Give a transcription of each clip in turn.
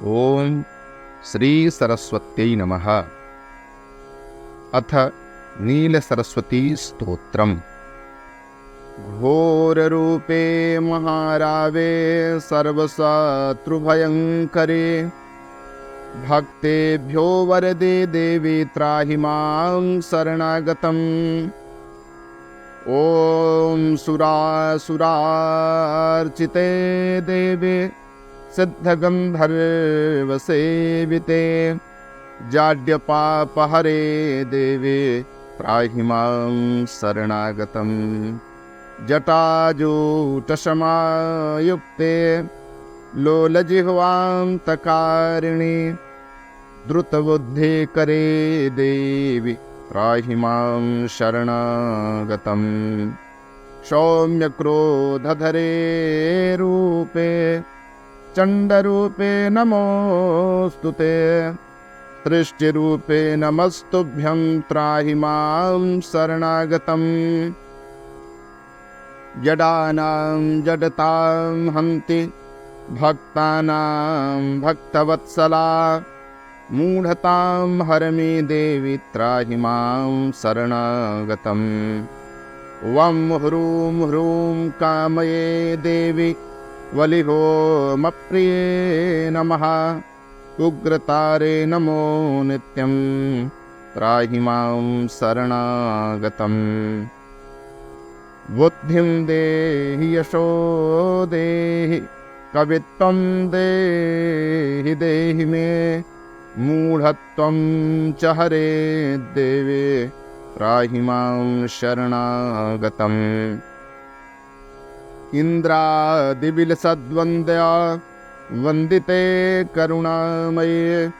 ॐ श्रीसरस्वत्यै नमः। अथ नीलसरस्वतीस्तोत्रम् घोररूपे महारावे सर्वशत्रुभयङ्करे भक्तेभ्यो वरदे देवी त्राहि मां शरणागतम्। ॐ सुरासुरार्चिते देवे सिद्धगन्धर्वसेविते जाड्यपापहरे देवे त्राहि माँ शरणागतम्। जटाजूटशमायुक्ते लोलजिह्वान्तकारिणि। द्रुतबुद्धे करे देवि त्राहि माँ शरणागतम्। सौम्यक्रोधधरे रूपे चण्डरूपे नमोऽस्तु ते। सृष्टिरूपे नमस्तुभ्यं त्राहि माँ शरणागतम्। जडानां जडतां हन्ति भक्तानां भक्तवत्सला। मूढतां हरमे देवि त्राहि माँ शरणागतम्। वं ह्रूं ह्रूं कामये देवि वलिहोमप्रिये नमः। उग्रतारे नमो नित्यं त्राहि मां शरणागतम्। बुद्धिं देहि यशो देहि कवित्वं देहि देहि मे। मूढत्वं च हरे देवे त्राहि मां शरणागतम् इन्द्रादिविलसद्वन्द्या वन्दिते करुणामये।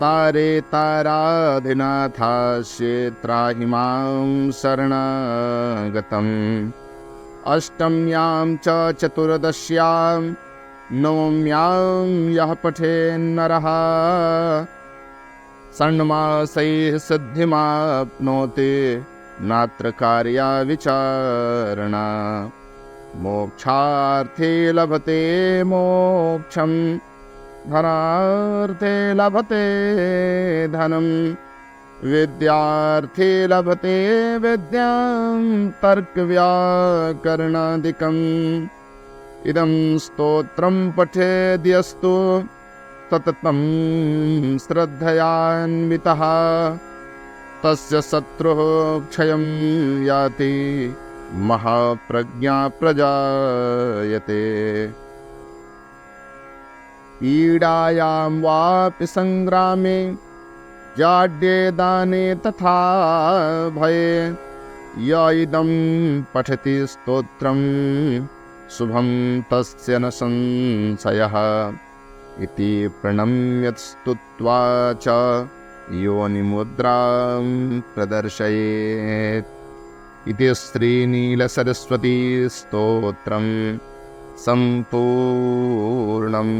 तारे ताराधिनाथास्ये त्राहि माँ शरणागतम्। अष्टम्यां च चतुर्दश्यां, नवम्यां यः पठेन्नरः। षण्मासैः सिद्धिमाप्नोति नात्र कार्या मोक्षार्थे लभते मोक्षं धनार्थे लभते धनं। विद्यार्थे लभते विद्यां तर्कव्याकरणादिकम्। इदं स्तोत्रं पठेद्यस्तु। सततं श्रद्धयान्वितः। तस्य शत्रुः क्षयं याति महाप्रज्ञा प्रजायते। पीडायां वापि सङ्ग्रामे जाड्ये दाने तथा भये। य इदं पठति स्तोत्रं, शुभं तस्य न संशयः। इति प्रणम्यत् स्तुत्वा च योनिमुद्रां प्रदर्शयेत्। इति श्रीनीलसरस्वतीस्तोत्रं सम्पूर्णम्